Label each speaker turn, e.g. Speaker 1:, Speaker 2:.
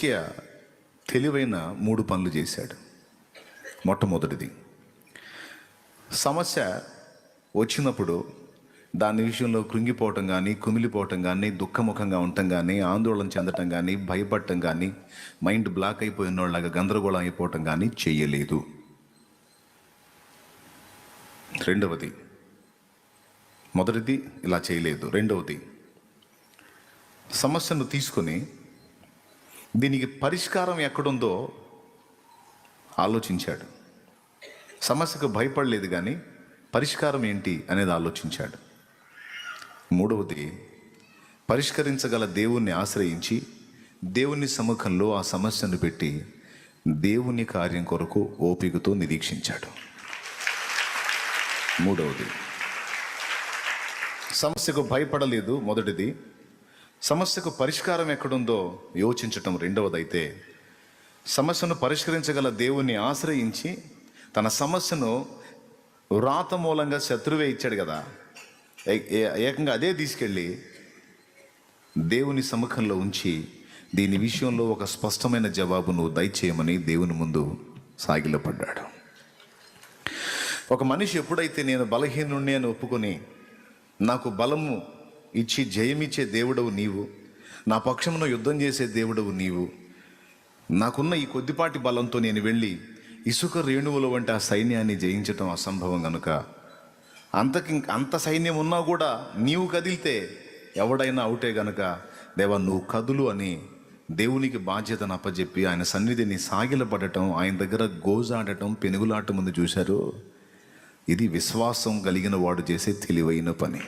Speaker 1: హిజ్కియా తెలివైన మూడు పనులు చేశాడు. మొట్టమొదటిది సమస్య వచ్చినప్పుడు దాని విషయంలో కృంగిపోవటం కానీ కుమిలిపోవటం కానీ దుఃఖముఖంగా ఉండటం కానీ ఆందోళన చెందటం కానీ భయపడటం కానీ మైండ్ బ్లాక్ అయిపోయిన వాళ్ళగా గందరగోళం అయిపోవటం కానీ చేయలేదు. రెండవది మొదటిది ఇలా చేయలేదు. రెండవది సమస్యను తీసుకొని దీనికి పరిష్కారం ఎక్కడుందో ఆలోచించాడు. సమస్యకు భయపడలేదు కానీ పరిష్కారం ఏంటి అనేది ఆలోచించాడు. మూడవది పరిష్కరించగల దేవుణ్ణి ఆశ్రయించి దేవుని సముఖంలో ఆ సమస్యను పెట్టి దేవుని కార్యం కొరకు ఓపికతో నిరీక్షించాడు. మూడవది సమస్యకు భయపడలేదు. మొదటిది సమస్యకు పరిష్కారం ఎక్కడుందో యోచించటం రెండవదైతే సమస్యను పరిష్కరించగల దేవుణ్ణి ఆశ్రయించి తన సమస్యను వ్రాత మూలంగా శత్రువే ఇచ్చాడు కదా. ఏ- ఏకంగా అదే తీసుకెళ్ళి దేవుని సముఖంలో ఉంచి దీని విషయంలో ఒక స్పష్టమైన జవాబును దయచేయమని దేవుని ముందు సాగిలపడ్డాడు. ఒక మనిషి ఎప్పుడైతే నేను బలహీనుణ్ణి అని ఒప్పుకొని నాకు బలము ఇచ్చి జయమిచ్చే దేవుడవు నీవు. నా పక్షమున యుద్ధం చేసే దేవుడవు నీవు. నాకున్న ఈ కొద్దిపాటి బలంతో నేను వెళ్ళి ఇసుక రేణువుల వంటి ఆ సైన్యాన్ని జయించటం అసంభవం గనుక. అంతకి అంత సైన్యం ఉన్నా కూడా నీవు కదిలితే ఎవడైనా అవుటే గనుక దేవా నువ్వు కదులు అని దేవునికి బాధ్యతను అప్పజెప్పి ఆయన సన్నిధిని సాగిలపడటం ఆయన దగ్గర గోజాడటం పెనుగులాట ముందు చూశారు. ఇది విశ్వాసం కలిగిన వాడు చేసే తెలివైన పని.